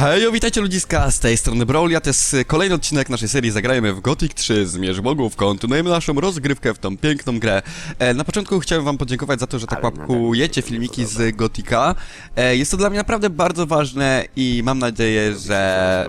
Hej, witajcie ludziska, z tej strony Brawl, ja to jest y, kolejny odcinek naszej serii Zagrajmy w Gothic 3 Zmierz Bogów, kontynuujemy naszą rozgrywkę w tą piękną grę. E, na początku chciałem wam podziękować za to, że tak łapkujecie filmiki z Gotika. E, jest to dla mnie naprawdę bardzo ważne i mam nadzieję, że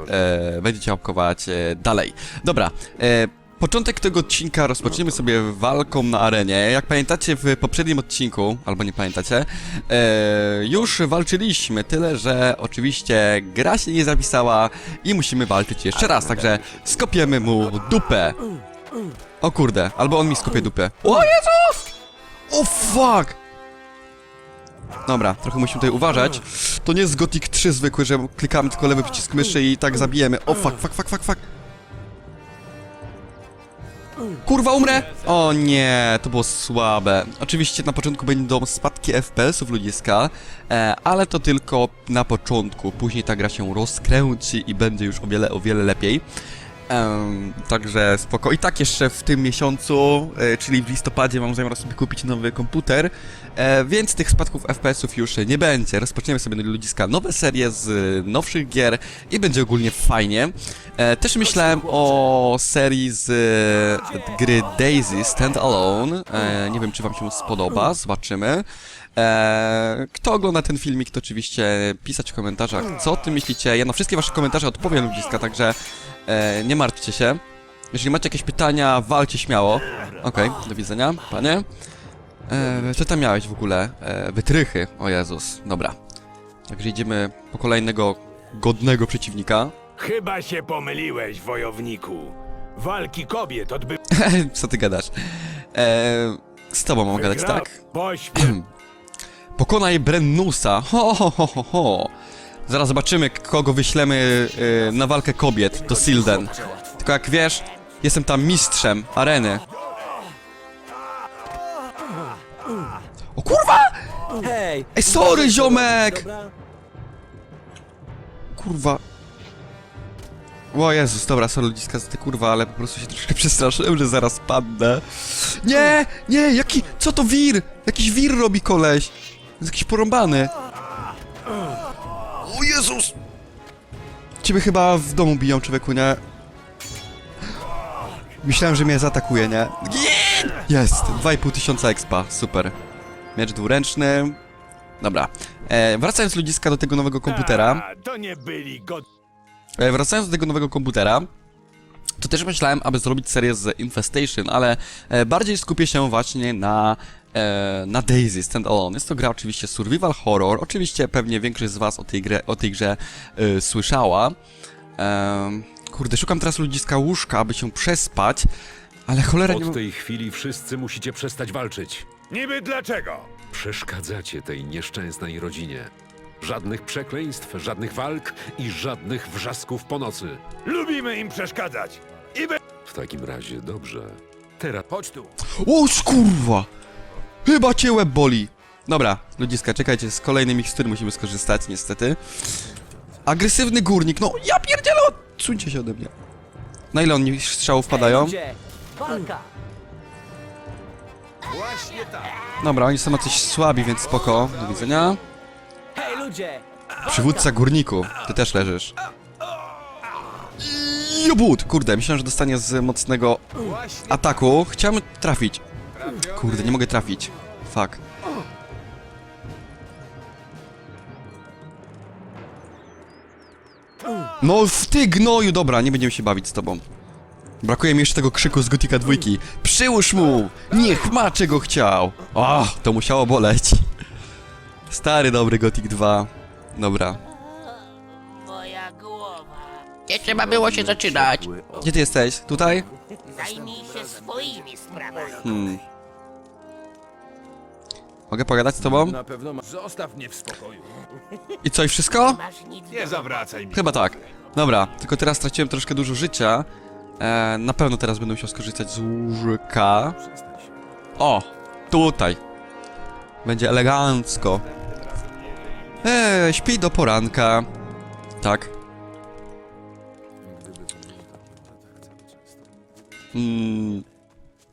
e, będziecie łapkować e, dalej. Dobra, e, Początek tego odcinka rozpoczniemy sobie walką na arenie. Jak pamiętacie w poprzednim odcinku, albo nie pamiętacie, e, już walczyliśmy, tyle że oczywiście gra się nie zapisała i musimy walczyć jeszcze raz, także skopiemy mu dupę. O kurde, albo on mi skopie dupę. O Jezus! O fuck! Dobra, trochę musimy tutaj uważać. To nie jest Gothic 3 zwykły, że klikamy tylko lewy przycisk myszy i tak zabijemy. O fuck, fuck, fuck, fuck, fuck. Kurwa, umrę! O nie, to było słabe. Oczywiście na początku będą spadki FPS-ów ludziska, e, ale to tylko na początku. Później ta gra się rozkręci i będzie już o wiele, o wiele lepiej. Także spoko. I tak jeszcze w tym miesiącu, e, czyli w listopadzie, mam zamiar sobie kupić nowy komputer, e, więc tych spadków FPS-ów już nie będzie. Rozpoczniemy sobie ludziska nowe serie z e, nowszych gier i będzie ogólnie fajnie. Też myślałem o serii z gry Daisy Stand Alone. Nie wiem, czy wam się spodoba, zobaczymy. Kto ogląda ten filmik, to oczywiście pisać w komentarzach, co o tym myślicie. Ja na wszystkie wasze komentarze odpowiem ludziska, także e, nie martwcie się. Jeżeli macie jakieś pytania, walcie śmiało. Okej, do widzenia, panie. E, co tam miałeś w ogóle? E, wytrychy, o Jezus, dobra. Także idziemy po kolejnego godnego przeciwnika. Chyba się pomyliłeś, wojowniku. Walki kobiet odbyły Co ty gadasz? E, z tobą mam gadać, tak? Pośpiech. Pokonaj Brennusa. Ho, ho, ho, ho, ho. Zaraz zobaczymy, kogo wyślemy y, na walkę kobiet do Silden. Tylko jak wiesz, jestem tam mistrzem areny. O kurwa! Hej! Ej, sorry, ziomek! Kurwa. O Jezus, dobra, sorry ludziska za te kurwa, ale po prostu się troszkę przestraszyłem, że zaraz padnę. Nie, nie, jaki, co to wir? Jakiś wir robi koleś. Jest jakiś porąbany. Jezus! Ciebie chyba w domu biją, człowieku, nie? Myślałem, że mnie zaatakuje, nie? Jest! 2,5 tysiąca expa, super. Miecz dwuręczny. Dobra. E, wracając ludziska do tego nowego komputera. A, to nie byli. E, wracając do tego nowego komputera, to też myślałem, aby zrobić serię z Infestation, ale e, bardziej skupię się właśnie na, na Daisy Standalone. Jest to gra oczywiście survival horror. Oczywiście pewnie większość z was o tej, grze, o tej grze e, słyszała. E, kurde, szukam teraz ludziska łóżka, aby się przespać, ale cholera nie... Od tej chwili wszyscy musicie przestać walczyć. Niby dlaczego? Przeszkadzacie tej nieszczęsnej rodzinie. Żadnych przekleństw, żadnych walk i żadnych wrzasków po nocy. Lubimy im przeszkadzać. I be... W takim razie dobrze. Teraz Chodź tu. O kurwa! Chyba cię łeb boli. Dobra, ludziska, czekajcie, z kolejnej mikstury musimy skorzystać, niestety. Agresywny górnik, no ja pierdzielę, odsuńcie się ode mnie. Na ile oni strzałów padają? Gdzie? Walka! Właśnie tak. Dobra, oni są na coś słabi, więc spoko. Do widzenia. Hej ludzie! Przywódca górniku, ty też leżysz. Jobut! Kurde, myślałem, że dostanie z mocnego Właśnie ataku. Chciałem trafić. Kurde, nie mogę trafić. Fuck. No w ty gnoju, dobra, nie będziemy się bawić z tobą. Brakuje mi jeszcze tego krzyku z Gotika dwójki. Przyłóż mu! Niech ma czego chciał! O, to musiało boleć. Stary dobry Gothic 2. Dobra. Moja głowa. Nie trzeba było się zaczynać. Gdzie ty jesteś? Tutaj? Zajmij się swoimi sprawami. Hmm. Mogę pogadać z tobą? Na pewno ma... Zostaw mnie w spokoju. I co, i wszystko? Masz nic Nie zawracaj mi. Chyba tak. Dobra, tylko teraz straciłem troszkę dużo życia. E, na pewno teraz będę musiał skorzystać z łóżka. O, tutaj. Będzie elegancko. Eee, śpi do poranka. Tak. Mm,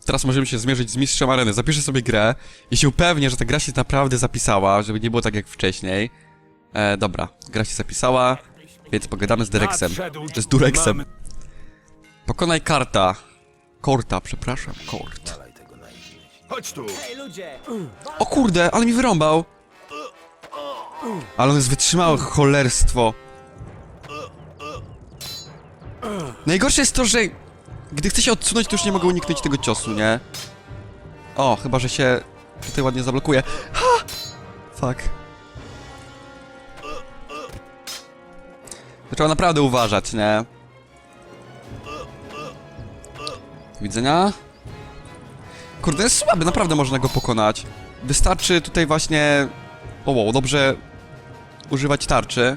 teraz możemy się zmierzyć z mistrzem areny. Zapiszę sobie grę i się upewnię, że ta gra się naprawdę zapisała, żeby nie było tak jak wcześniej. E, dobra, gra się zapisała. Więc pogadamy z. Nadszedł- Z. Mamy- Pokonaj karta. Korta, przepraszam, kort. Chodź tu! O kurde, ale mi wyrąbał. Ale on jest wytrzymałe cholerstwo. Najgorsze jest to, że gdy chcę się odsunąć, to już nie mogę uniknąć tego ciosu, nie? O, chyba, że się tutaj ładnie zablokuje. Ha! Fuck. To trzeba naprawdę uważać, nie? Widzenia. Kurde, jest słaby, naprawdę można go pokonać. Wystarczy tutaj właśnie... O, wow, dobrze używać tarczy.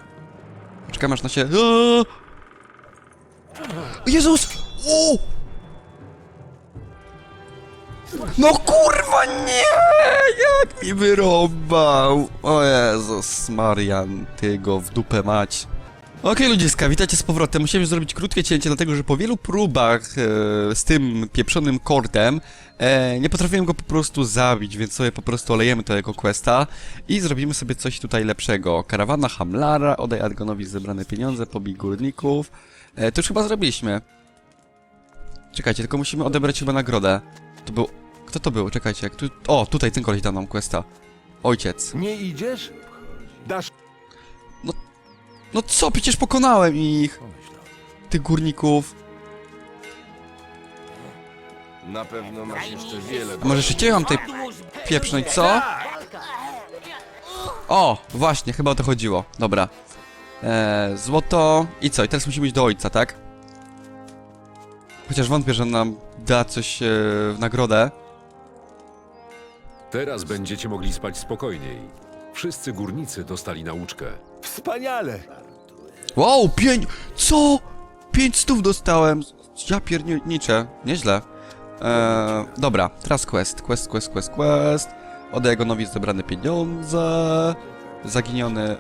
Czekam aż na się... Eee! Jezus! O! No kurwa nie! Jak mi wyrąbał! O Jezus Marian, ty go w dupę mać. Okej ludziska, witajcie z powrotem. Musiałem zrobić krótkie cięcie, dlatego że po wielu próbach e, z tym pieprzonym kordem e, nie potrafiłem go po prostu zabić, więc sobie po prostu olejemy to jako questa i zrobimy sobie coś tutaj lepszego. Karawana Hamlara, oddaj Adgonowi zebrane pieniądze, pobij górników. E, to już chyba zrobiliśmy. Czekajcie, tylko musimy odebrać chyba nagrodę. To był... Kto to był? Czekajcie, jak tu... O, tutaj ten koleś dał nam questa. Ojciec. Nie idziesz? Dasz No co, przecież pokonałem ich! Tych górników. Na pewno masz jeszcze wiele. A może jeszcze cię mam tej pieprznąć, co? O, właśnie, chyba o to chodziło. Dobra. Eee, złoto. I co? I teraz musimy iść do ojca, tak? Chociaż wątpię, że nam da coś e, w nagrodę. Teraz będziecie mogli spać spokojniej. Wszyscy górnicy dostali nauczkę. wspaniale! Wow, pięć... Co? Pięć stów dostałem. Ja pierniczę. Nieźle. Eee, dobra, teraz quest. Quest, quest, quest, quest. Oddaj nowi zebrane pieniądze. Zaginiony...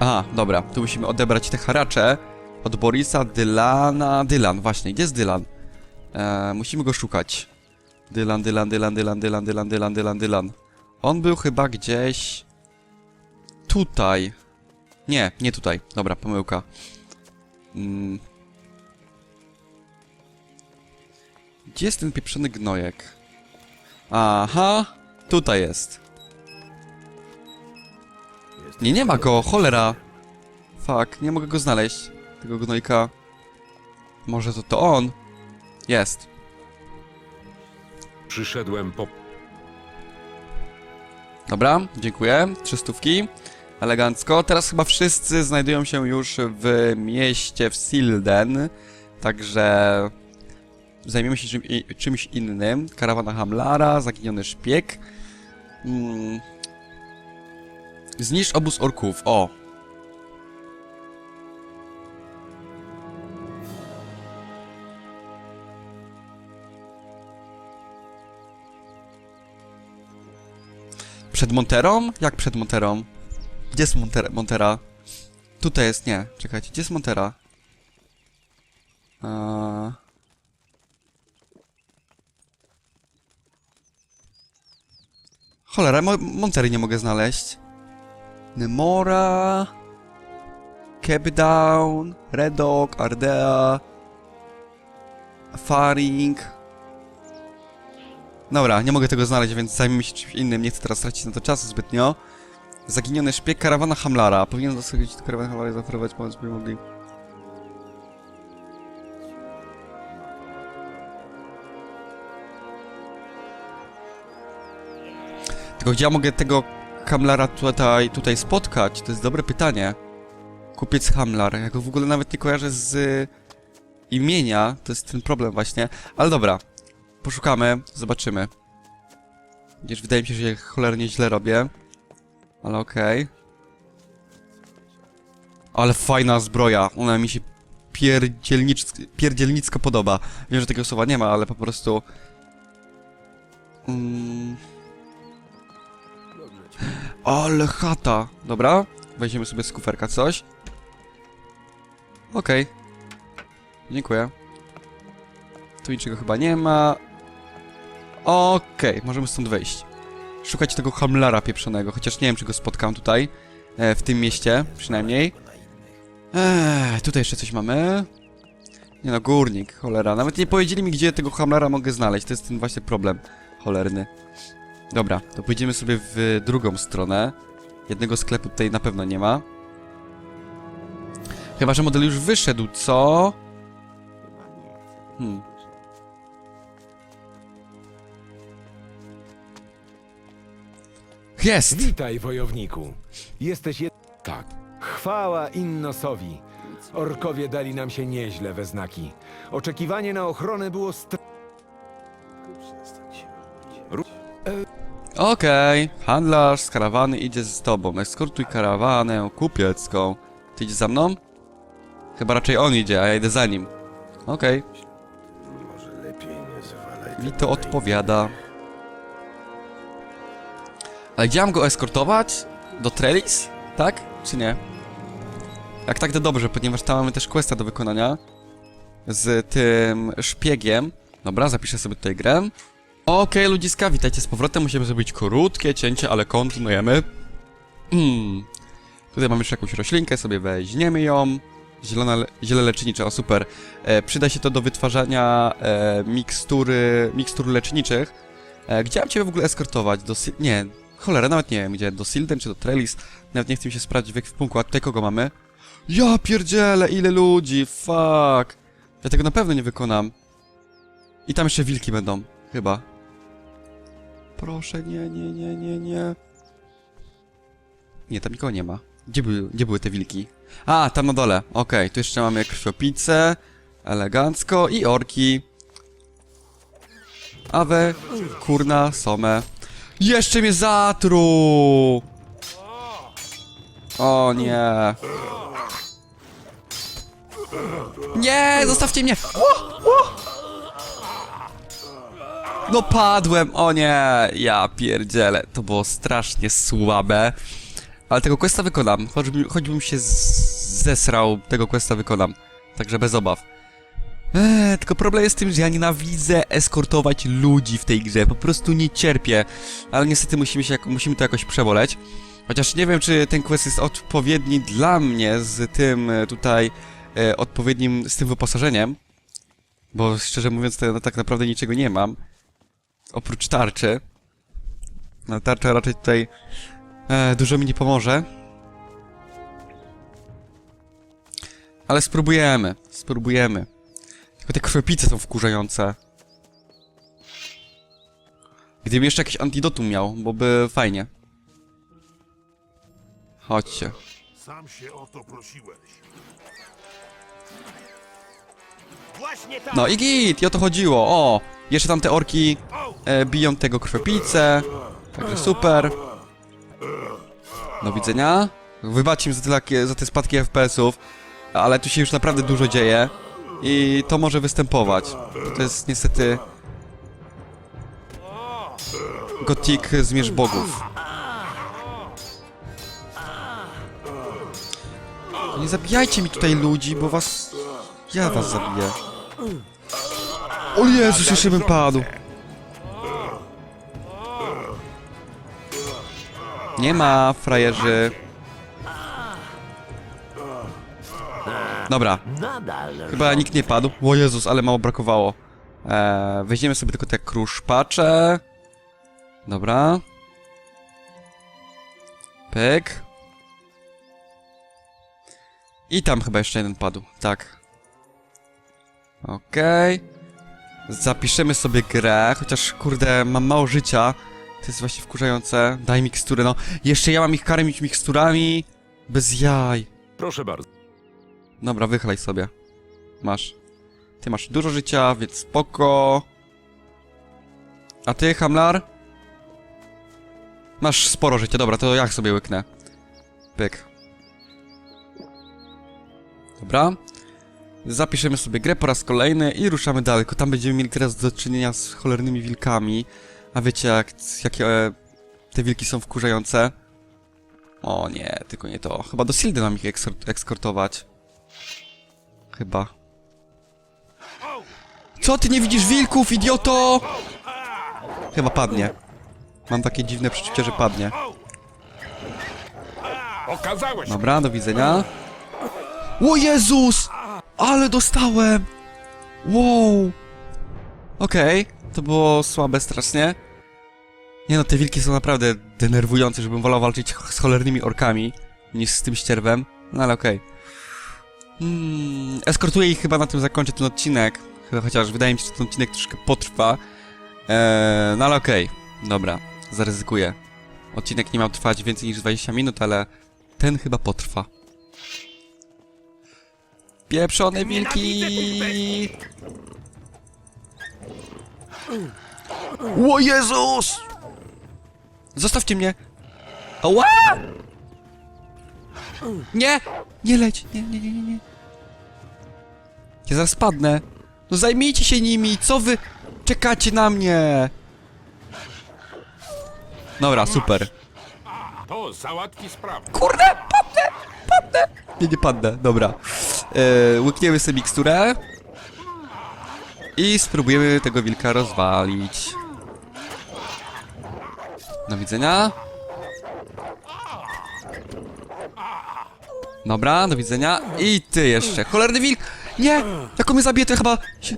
Aha, dobra. Tu musimy odebrać te haracze od Borisa, Dylana... Dylan, właśnie. Gdzie jest Dylan? Eee, musimy go szukać. Dylan, Dylan, Dylan, Dylan, Dylan, Dylan, Dylan, Dylan, Dylan. On był chyba gdzieś... Tutaj. Nie, nie tutaj. Dobra, pomyłka. Mm. Gdzie jest ten pieprzony gnojek? Aha, tutaj jest. Nie, nie ma go, cholera. Fuck, nie mogę go znaleźć. Tego gnojka. Może to to on? Jest. Przyszedłem po Dobra, dziękuję. Trzy stówki. Elegancko. Teraz chyba wszyscy znajdują się już w mieście w Silden. Także zajmiemy się czym, czymś innym. Karawana Hamlara, zaginiony szpieg. Mm. Zniszcz obóz orków. O. Przed Monterą? Jak przed Monterą? Gdzie jest Monter Montera? Tutaj jest, nie. Czekajcie, gdzie jest Montera? Eee... Cholera, mo Montery nie mogę znaleźć. Nemora... Cape Down, Redok, Ardea... Faring... Dobra, nie mogę tego znaleźć, więc zajmijmy się czymś innym. Nie chcę teraz tracić na to czasu zbytnio. Zaginiony szpieg karawana Hamlara. Powinien dostarczyć do karawany Hamlara i zaoferować pomoc, by mogli... Tylko gdzie ja mogę tego Hamlara tutaj, tutaj spotkać? To jest dobre pytanie. Kupiec Hamlar. Ja go w ogóle nawet nie kojarzę z y, imienia. To jest ten problem właśnie. Ale dobra. Poszukamy, zobaczymy. Gdzież wydaje mi się, że ja cholernie źle robię. Ale okej. Ale fajna zbroja. Ona mi się pierdzielnicko podoba. Wiem, że tego słowa nie ma, ale po prostu... Mm... Ale chata. Dobra. Weźmiemy sobie z kuferka coś. Okej. Dziękuję. Tu niczego chyba nie ma. Okej, możemy stąd wyjść. Szukać tego hamlara pieprzonego, chociaż nie wiem, czy go spotkam tutaj. e, w tym mieście, przynajmniej. Eee, tutaj jeszcze coś mamy. Nie no, górnik, cholera. Nawet nie powiedzieli mi, gdzie tego hamlera mogę znaleźć. To jest ten właśnie problem cholerny. Dobra, to pójdziemy sobie w drugą stronę. Jednego sklepu tutaj na pewno nie ma. Chyba, że model już wyszedł, co? Hmm. Jest! Witaj, wojowniku. Jesteś jed... Tak. Chwała Innosowi. Orkowie dali nam się nieźle we znaki. Oczekiwanie na ochronę było str... Okej, handlarz z karawany idzie z tobą. Eskortuj karawanę kupiecką. Ty idziesz za mną? Chyba raczej on idzie, a ja idę za nim. Okej. Mi to odpowiada. Ale gdzie mam go eskortować? Do Trellis? Tak? Czy nie? Jak tak, to dobrze, ponieważ tam mamy też questa do wykonania. Z tym szpiegiem. Dobra, zapiszę sobie tutaj grę. Okej, ludziska, witajcie z powrotem. Musimy zrobić krótkie cięcie, ale kontynuujemy. Mm. Tutaj mamy jeszcze jakąś roślinkę, sobie weźmiemy ją. Zielona, le ziele lecznicze, o super. E, przyda się to do wytwarzania e, mikstury, mikstur leczniczych. E, gdzie mam cię w ogóle eskortować? Do Nie, cholera, nawet nie wiem gdzie. Do Silden czy do Trellis? Nawet nie chcę mi się sprawdzić w ekwipunku. A tutaj kogo mamy? Ja pierdzielę, ile ludzi, fuck. Ja tego na pewno nie wykonam. I tam jeszcze wilki będą, chyba. Proszę, nie, nie, nie, nie, nie. Nie, tam nikogo nie ma. Gdzie były, gdzie były te wilki? A, tam na dole. Okej, tu jeszcze mamy krwiopicę. Elegancko. I orki. Awe, kurna, somę. Jeszcze mnie zatruł! O nie. Nie, zostawcie mnie! No padłem, o nie, ja pierdzielę, to było strasznie słabe. Ale tego questa wykonam, choćbym, choćbym się zesrał, tego questa wykonam. Także bez obaw. Eee, tylko problem jest z tym, że ja nienawidzę eskortować ludzi w tej grze, po prostu nie cierpię. Ale niestety musimy, się, musimy to jakoś przeboleć. Chociaż nie wiem, czy ten quest jest odpowiedni dla mnie z tym e, tutaj e, odpowiednim, z tym wyposażeniem. Bo szczerze mówiąc, to ja tak naprawdę niczego nie mam. Oprócz tarczy. No tarcza raczej tutaj e, dużo mi nie pomoże. Ale spróbujemy, spróbujemy. Te krwopice są wkurzające. Gdybym jeszcze jakieś antidotum miał, bo by fajnie. Chodźcie. Sam się o to prosiłeś. No i git, i o to chodziło. O, jeszcze tam te orki e, biją tego krwiopicę. Także super. Do widzenia. Wybaczcie mi za za te spadki FPS-ów, ale tu się już naprawdę dużo dzieje. I to może występować. To jest niestety... Gothic Zmierz Bogów. Nie zabijajcie mi tutaj ludzi, bo was... Ja was zabiję. O Jezus, jeszcze bym padł. Nie ma, frajerzy. Dobra, chyba nikt nie padł. O Jezus, ale mało brakowało. Eee, weźmiemy sobie tylko te kruszpacze. Dobra. Pyk. I tam chyba jeszcze jeden padł, tak. Okej. Zapiszemy sobie grę, chociaż kurde, mam mało życia. To jest właśnie wkurzające. Daj mikstury, no. Jeszcze ja mam ich karmić miksturami. Bez jaj. Proszę bardzo. Dobra, wychlaj sobie. Masz. Ty masz dużo życia, więc spoko. A ty, Hamlar? Masz sporo życia, dobra, to jak sobie łyknę. Pyk. Dobra. Zapiszemy sobie grę po raz kolejny i ruszamy dalej, tylko tam będziemy mieli teraz do czynienia z cholernymi wilkami. A wiecie jak, jakie e, te wilki są wkurzające? O nie, tylko nie to. Chyba do Sildy mam ich ekskort. Chyba. Co ty nie widzisz wilków, idioto? Chyba padnie. Mam takie dziwne przeczucie, że padnie. Okazałeś. Dobra, do widzenia. O Jezus! Ale dostałem! Wow! Okej, to było słabe strasznie. Nie no, te wilki są naprawdę denerwujące, żebym wolał walczyć z cholernymi orkami niż z tym ścierwem. No ale okej. Hmm, eskortuję ich chyba na tym zakończę ten odcinek. Chyba chociaż wydaje mi się, że ten odcinek troszkę potrwa. Eee, no ale okej. Dobra, zaryzykuję. Odcinek nie miał trwać więcej niż 20 minut, ale ten chyba potrwa. Pieprzone wilki! O Jezus! Zostawcie mnie! Ała! Nie! Nie leć! Nie, nie, nie, nie, nie. Ja zaraz padnę. No zajmijcie się nimi! Co wy czekacie na mnie? Dobra, super. To załatwi sprawę. Kurde, padnę, padnę. Nie, nie padnę, dobra. E, łykniemy sobie miksturę. I spróbujemy tego wilka rozwalić. Do widzenia. Dobra, do widzenia. I ty jeszcze. Cholerny wilk! Nie! Jak on mnie zabije, to ja chyba się...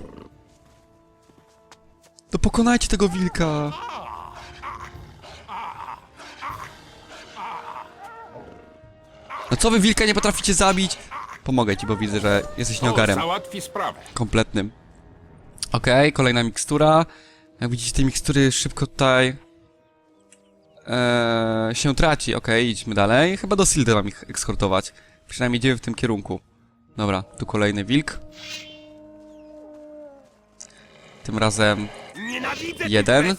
To pokonajcie tego wilka. No co wy wilka nie potraficie zabić? Pomogę ci, bo widzę, że jesteś nieogarem załatwi sprawę. kompletnym. Okej, kolejna mikstura. Jak widzicie, tej mikstury szybko tutaj eee, się traci. Okej, idźmy dalej. Chyba do Sildy mam ich ekskortować. Przynajmniej idziemy w tym kierunku. Dobra, tu kolejny wilk. Tym razem Nienawidzę Jeden.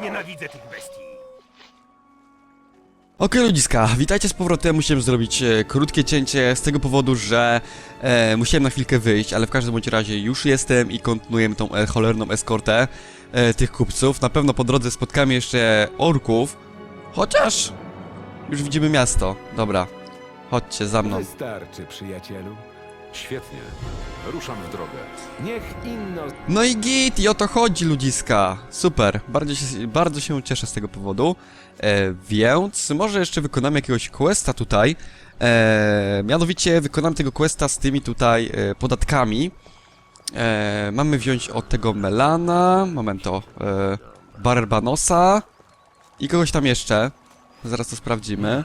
Nienawidzę tych bestii. Okej ludziska, witajcie z powrotem, musiałem zrobić e, krótkie cięcie z tego powodu, że e, musiałem na chwilkę wyjść, ale w każdym bądź razie już jestem i kontynuujemy tą e, cholerną eskortę e, tych kupców. Na pewno po drodze spotkamy jeszcze orków, chociaż już widzimy miasto. Dobra, chodźcie za mną. Wystarczy, przyjacielu. Świetnie. Ruszam w drogę. Niech inno... No i git, i o to chodzi ludziska. Super, bardzo się, bardzo się cieszę z tego powodu. E, więc może jeszcze wykonamy jakiegoś questa tutaj. E, mianowicie wykonamy tego questa z tymi tutaj e, podatkami. E, mamy wziąć od tego Melana, momento, e, Barbanosa i kogoś tam jeszcze. Zaraz to sprawdzimy.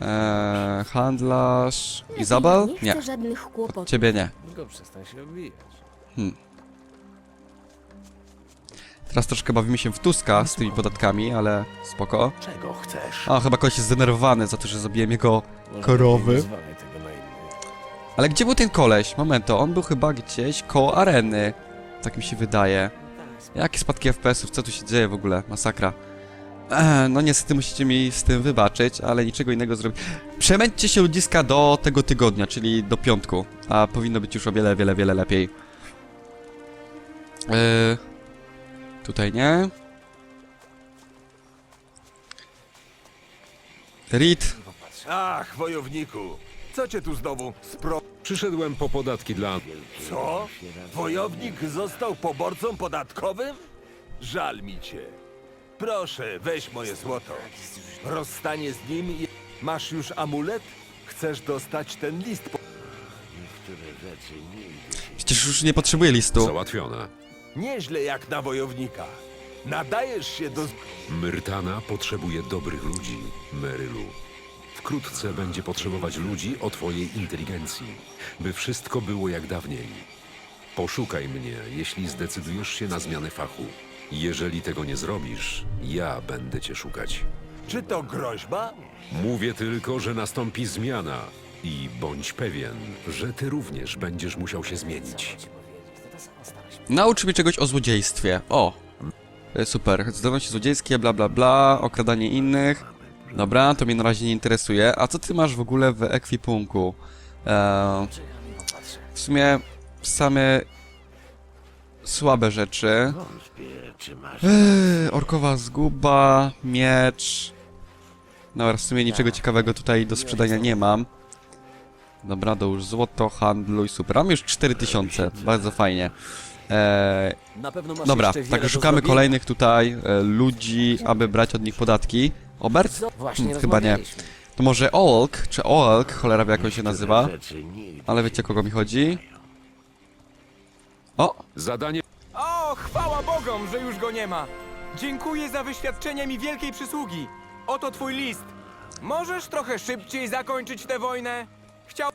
E, handlarz... Izabel? Nie Nie, chcę żadnych kłopotów. ciebie nie. Tylko przestań się obijać. Teraz troszkę bawimy się w Tuska z tymi podatkami, ale spoko. Czego chcesz? A, chyba koleś jest zdenerwowany za to, że zabiłem jego korowy. Ale gdzie był ten koleś? Momento, on był chyba gdzieś koło areny. Tak mi się wydaje. Jakie spadki FPS-ów? Co tu się dzieje w ogóle? Masakra. No niestety musicie mi z tym wybaczyć, ale niczego innego zrobić. Przemęćcie się ludziska do tego tygodnia, czyli do piątku. A powinno być już o wiele, wiele, wiele lepiej. Yy, tutaj nie. Reed. Ach, wojowniku, co cię tu znowu spro... Przyszedłem po podatki dla... Co? Wojownik został poborcą podatkowym? Żal mi cię. Proszę, weź moje złoto. Rozstanie z nim i... Masz już amulet? Chcesz dostać ten list po... Przecież już nie potrzebuję listu. Załatwione. Nieźle jak na wojownika. Nadajesz się do... Myrtana potrzebuje dobrych ludzi, Merylu. Wkrótce będzie potrzebować ludzi o twojej inteligencji, by wszystko było jak dawniej. Poszukaj mnie, jeśli zdecydujesz się na zmianę fachu. Jeżeli tego nie zrobisz, ja będę cię szukać. Czy to groźba? Mówię tylko, że nastąpi zmiana i bądź pewien, że ty również będziesz musiał się zmienić. Nauczy mnie czegoś o złodziejstwie. O! Super. Zdolności złodziejskie, bla bla bla, okradanie innych. Dobra, to mnie na razie nie interesuje. A co ty masz w ogóle w ekwipunku? Eee, w sumie same słabe rzeczy. Eee, orkowa zguba, miecz. Dobra, w sumie niczego ciekawego tutaj do sprzedania nie mam. Dobra, dołóż złoto, handluj, super. Mam już 4000, bardzo fajnie. E, masz dobra, także do szukamy kolejnych tutaj e, ludzi, aby brać od nich podatki. Obert? Właśnie Hmm, chyba nie. rozmawialiśmy. To może Olk, czy Olk, cholera wie jak on się nazywa. Ale wiecie o kogo mi chodzi? O! Zadanie O, chwała Bogom, że już go nie ma. Dziękuję za wyświadczenie mi wielkiej przysługi. Oto twój list. Możesz trochę szybciej zakończyć tę wojnę? Chciał...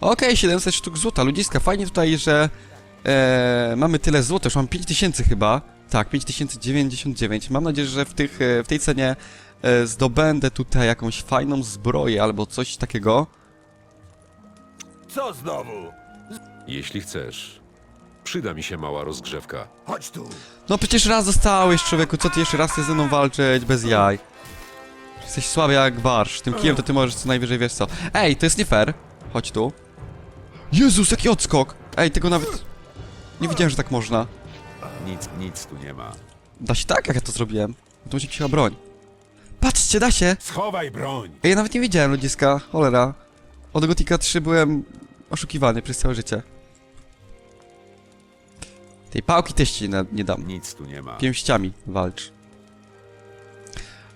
Okej, 700 sztuk złota. Ludziska, fajnie tutaj, że e, mamy tyle złota. Już mam 5000 chyba. Tak, 5099. Mam nadzieję, że w, tych, e, w tej cenie zdobędę tutaj jakąś fajną zbroję albo coś takiego. Co znowu? Jeśli chcesz, przyda mi się mała rozgrzewka. Chodź tu. No przecież raz zostałeś, człowieku. Co ty jeszcze raz chcesz ze mną walczyć bez jaj? Jesteś słaby jak barsz. Tym kijem to ty możesz co najwyżej wiesz co. Ej, to jest nie fair. Chodź tu. Jezus, jaki odskok! Ej, tego nawet... Nie widziałem, że tak można. Nic, nic tu nie ma. Da się tak, jak ja to zrobiłem? To musi być chyba broń. Patrzcie, da się! Schowaj broń. Ej, ja nawet nie wiedziałem, ludziska. Cholera. Od Gotika 3 byłem oszukiwany przez całe życie. Tej pałki też ci nie, nie dam. Nic tu nie ma. Pięściami walcz.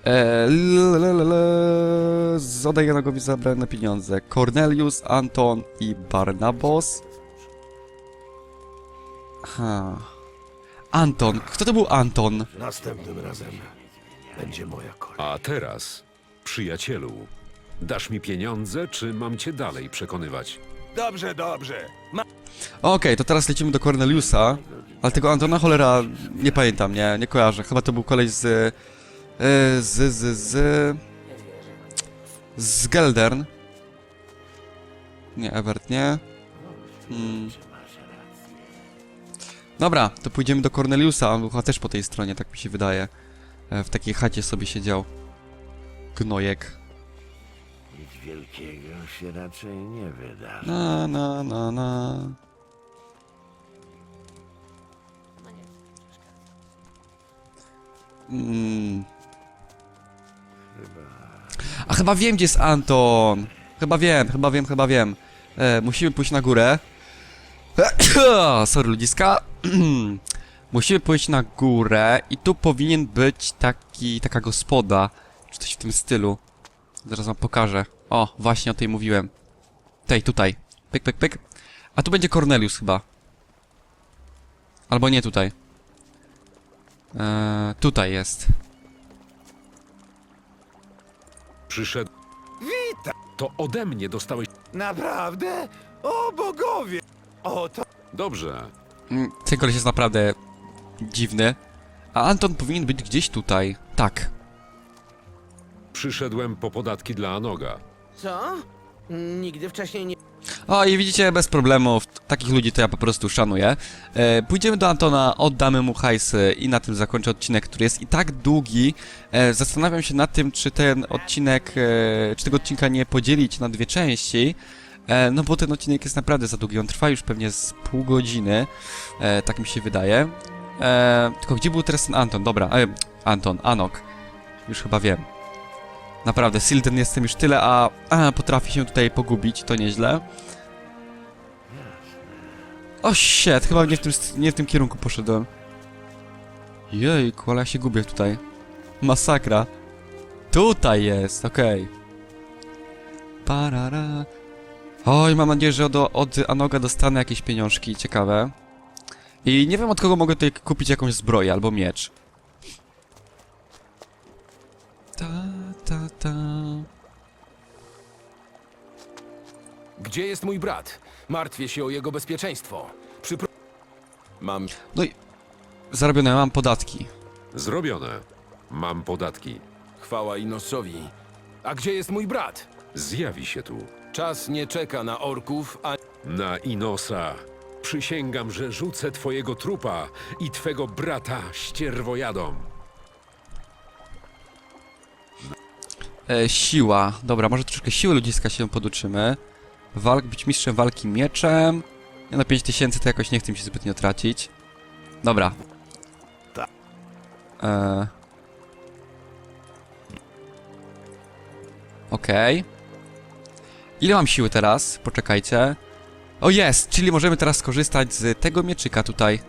Eee, l- l- l- l- Zadaj Janagowi zabrane pieniądze. Cornelius, Anton i Barnabas. Ha. Anton. Kto to był Anton? Następnym razem będzie moja kolej. A teraz, przyjacielu, dasz mi pieniądze, czy mam cię dalej przekonywać? Dobrze, dobrze. Ma... Okej, to teraz lecimy do Corneliusa. Ale tego Antona cholera nie pamiętam, nie, nie kojarzę. Chyba to był koleś z. e, z. z. z. z Geldern. Nie, Evert, nie. Hmm. Dobra, to pójdziemy do Corneliusa. On był chyba też po tej stronie, tak mi się wydaje. E, W takiej chacie sobie siedział. Gnojek. Nic wielkiego się raczej nie wydarzy. Na, na, na, na. Mm. A chyba wiem, gdzie jest Anton. Chyba wiem, chyba wiem, chyba wiem. E, musimy pójść na górę. Sorry, ludziska. musimy pójść na górę i tu powinien być taki, taka gospoda. Czy coś w tym stylu. Zaraz wam pokażę. O, właśnie o tej mówiłem. Tej, tutaj. Pyk, pyk, pyk. A tu będzie Cornelius chyba. Albo nie tutaj. Eee, tutaj jest. Przyszedł. Witam! To ode mnie dostałeś. Naprawdę? O bogowie! O, to... Dobrze. Mm, Ten koleś jest naprawdę dziwny. A Anton powinien być gdzieś tutaj. Tak. Przyszedłem po podatki dla Anoga. Co? Nigdy wcześniej nie... O i widzicie, bez problemów. Takich ludzi to ja po prostu szanuję. E, pójdziemy do Antona, oddamy mu hajsy i na tym zakończę odcinek, który jest i tak długi. E, zastanawiam się nad tym, czy ten odcinek, e, czy tego odcinka nie podzielić na dwie części. E, no bo ten odcinek jest naprawdę za długi, on trwa już pewnie z pół godziny. E, tak mi się wydaje. E, tylko gdzie był teraz ten Anton? Dobra, e, Anton, Anok. Już chyba wiem. Naprawdę, Silden jestem już tyle, a, a potrafi się tutaj pogubić, to nieźle. O shit, chyba nie w tym, nie w tym kierunku poszedłem. Jejku, ale ja się gubię tutaj. Masakra. Tutaj jest, okej. Parara. Oj, mam nadzieję, że od, od Anoga dostanę jakieś pieniążki ciekawe. I nie wiem od kogo mogę tutaj kupić jakąś zbroję albo miecz. Ta, ta, ta. Gdzie jest mój brat? Martwię się o jego bezpieczeństwo. Przypro... Mam... No i zarobione, mam podatki. Zrobione. Mam podatki. Chwała Inosowi. A gdzie jest mój brat? Zjawi się tu. Czas nie czeka na orków, a... Na Inosa. Przysięgam, że rzucę twojego trupa i twego brata ścierwojadom. E, siła. Dobra, może troszkę siły ludziska się poduczymy. Walk, być mistrzem walki mieczem. Ja na 5000 to jakoś nie chcę mi się zbytnio tracić. Dobra. E... Okej. Ile mam siły teraz? Poczekajcie. O jest! Czyli możemy teraz skorzystać z tego mieczyka tutaj.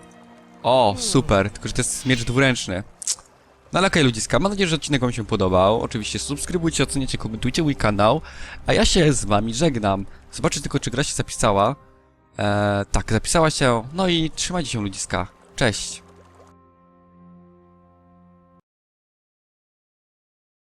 O, super, tylko że to jest miecz dwuręczny. No ale okej ludziska, mam nadzieję, że odcinek wam się podobał. Oczywiście subskrybujcie, oceniajcie, komentujcie mój kanał. A ja się z wami żegnam. Zobaczcie tylko, czy gra się zapisała. Eee, tak, zapisała się. No i trzymajcie się ludziska. Cześć.